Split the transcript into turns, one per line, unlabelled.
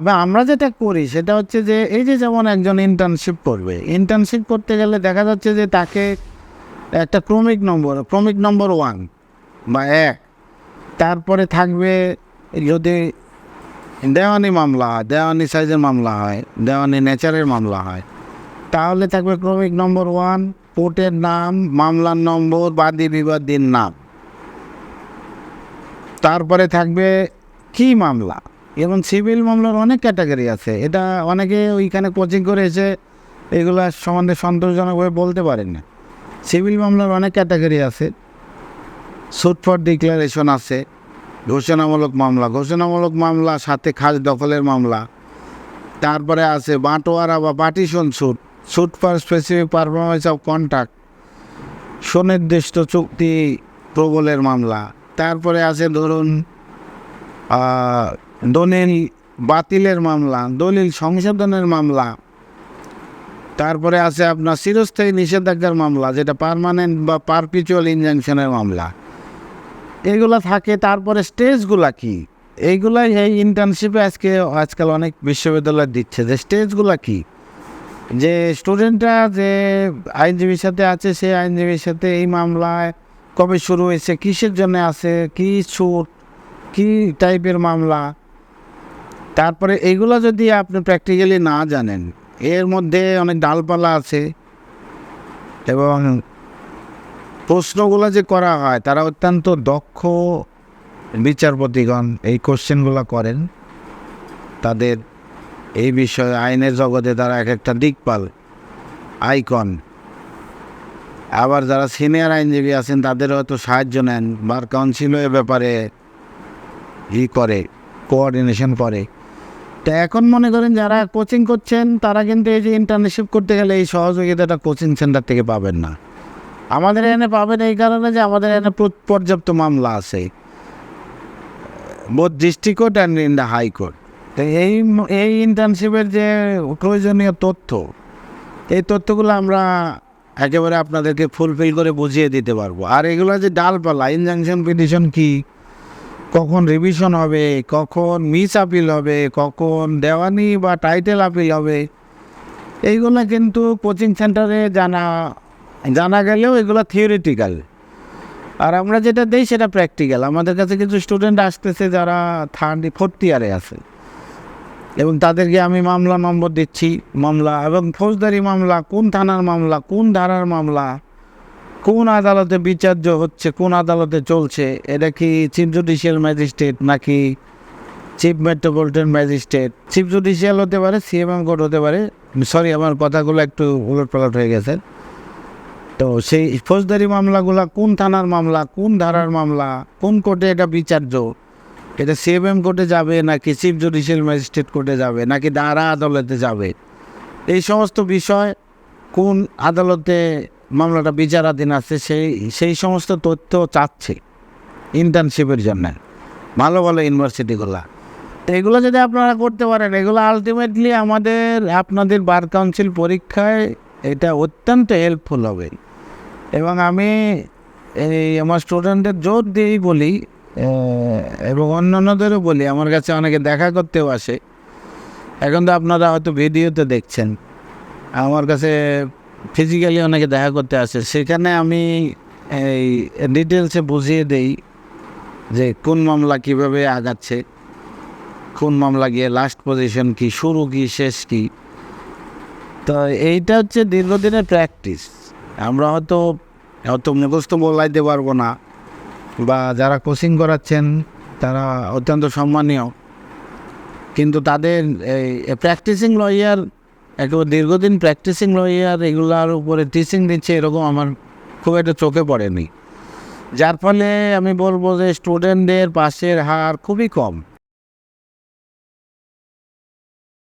বা আমরা যেটা করি সেটা হচ্ছে যে, এই যে যেমন একজন ইন্টার্নশিপ করবে ইন্টার্নশিপ করতে গেলে দেখা যাচ্ছে যে তাকে একটা ক্রমিক নম্বর ক্রমিক নম্বর ওয়ান বা এক। তারপরে থাকবে যদি দেওয়ানি মামলা হয়, দেওয়ানি সাইজের মামলা হয়, দেওয়ানি নেচারের মামলা হয়, তাহলে থাকবে ক্রমিক নম্বর ওয়ান কোর্টের নাম, মামলার নম্বর, বাদী বিবাদীর নাম। তারপরে থাকবে কি মামলা? এবং সিভিল মামলার অনেক ক্যাটাগরি আছে। এটা অনেকে ওইখানে কোচিং করে এসে এগুলো সম্বন্ধে সন্তোষজনকভাবে বলতে পারেন না। সিভিল মামলার অনেক ক্যাটাগরি আছে। সুট ফর ডিক্লারেশন আছে। ঘোষণামূলক মামলা। ঘোষণামূলক মামলা, সাথে খাস দখলের মামলা। তারপরে আছে বাঁটোয়ারা বা partition suit. Suit for specific performance of contract সুনির্দিষ্ট চুক্তি প্রবলের মামলা। তারপরে আছে ধরুন দলিল বাতিলের মামলা, দলিল সংশোধনের মামলা। তারপরে আছে আপনার চিরস্থায়ী নিষেধাজ্ঞার মামলা, যেটা পারমানেন্ট বা পারপিচুয়াল ইনজাংশনের মামলা। এগুলো থাকে, তারপরে স্টেজগুলা কি? এইগুলাই এই ইন্টার্নশিপে আজকে, আজকাল অনেক বিশ্ববিদ্যালয় দিচ্ছে, যে স্টেজগুলা কি? যে স্টুডেন্টরা যে আইনজীবীর সাথে আছে, সেই আইনজীবীর সাথে এই মামলায় কবে শুরু হয়েছে, কিসের জন্য আছে, কি ছুট কি টাইপের মামলা? তারপরে এইগুলো যদি আপনি প্র্যাকটিক্যালি না জানেন, এর মধ্যে অনেক ডালপালা আছে এবং প্রশ্নগুলো যে করা হয়, তারা অত্যন্ত দক্ষ বিচারপতিগণ এই কোশ্চেনগুলো করেন। তাদের এই বিষয়ে আইনের জগতে তারা এক একটা দিকপাল আইকন আবার যারা সিনিয়র আইনজীবী আছেন, তাদের হয়তো সাহায্য নেন বার কাউন্সিলও এ ব্যাপারে ই করে কোঅর্ডিনেশন করে। তো এখন মনে করেন যারা কোচিং করছেন, তারা কিন্তু এই যে ইন্টার্নশিপ করতে গেলে এই সহযোগিতাটা কোচিং সেন্টার থেকে পাবেন না। আমাদের এখানে পাবেন এই কারণে যে আমাদের এখানে পর্যাপ্ত মামলা আছে। Both district court and in the high court তো এই এই ইন্টার্নশিপের যে প্রয়োজনীয় তথ্য, এই তথ্যগুলো আমরা একেবারে আপনাদেরকে ফুলফিল করে বুঝিয়ে দিতে পারব। আর এগুলো যে ডালপালা ইনজাংশন পিটিশন কি? কখন রিভিশন হবে, কখন মিস আপিল হবে, কখন দেওয়ানি বা টাইটেল আপিল হবে, এইগুলো কিন্তু কোচিং সেন্টারে জানা জানা গেলেও এগুলো থিওরিটিক্যাল আর আমরা যেটা দেই সেটা প্র্যাকটিক্যাল আমাদের কাছে কিছু স্টুডেন্ট আসতেছে যারা থার্ড ফোর্থ ইয়ারে আছে। এবং তাদেরকে আমি মামলা নম্বর দিচ্ছি, মামলা এবং ফৌজদারি মামলা, কোন থানার মামলা, কোন ধারার মামলা কোন আদালতে বিচার্য হচ্ছে, কোন আদালতে চলছে, এটা কি চিফ জুডিশিয়াল ম্যাজিস্ট্রেট নাকি chief metropolitan magistrate? Chief judicial হতে পারে সিএমএম কোর্ট হতে পারে। সরি আমার কথাগুলো একটু উলট পালট হয়ে গেছে। তো সেই ফৌজদারি মামলাগুলা, কোন থানার মামলা, কোন ধারার মামলা, কোন কোর্টে এটা বিচার্য এটা সিএমএম কোর্টে যাবে নাকি চিফ জুডিশিয়াল ম্যাজিস্ট্রেট কোর্টে যাবে, নাকি দাঁড়া আদালতে যাবে? এই সমস্ত বিষয় কোন আদালতে মামলাটা বিচারাধীন আছে, সেই সেই সমস্ত তথ্য চাচ্ছে ইন্টার্নশিপের জন্য, ভালো ভালো ইউনিভার্সিটিগুলা তো এগুলো যদি আপনারা করতে পারেন, এগুলো আলটিমেটলি আমাদের, আপনাদের বার কাউন্সিল পরীক্ষায় এটা অত্যন্ত হেল্পফুল হবে। এবং আমি এই আমার স্টুডেন্টদের জোর দিয়েই বলি এবং অন্যান্যদেরও বলি, আমার কাছে অনেকে দেখা করতেও আসে। এখন তো আপনারা হয়তো ভিডিওতে দেখছেন। আমার কাছে ফিজিক্যালি অনেকে দেখা করতে আসে, সেখানে আমি এই ডিটেলসে বুঝিয়ে দেই যে কোন মামলা কীভাবে আগাচ্ছে, কোন মামলা গিয়ে লাস্ট পজিশন কি, শুরু কি, শেষ কি। তো এইটা হচ্ছে দীর্ঘদিনের প্র্যাকটিস আমরা হয়তো হয়তো মুখস্থ বলাইতে পারব না, বা যারা কোচিং করাচ্ছেন, তারা অত্যন্ত সম্মানীয়। কিন্তু তাদের এই প্র্যাকটিসিং লয়ার একেবারে দীর্ঘদিন প্র্যাকটিসিং লয়ার এগুলোর উপরে টিচিং দিচ্ছে এরকম আমার খুব একটা চোখে পড়েনি। যার ফলে আমি বলব যে স্টুডেন্টদের পাশের হার খুবই কম।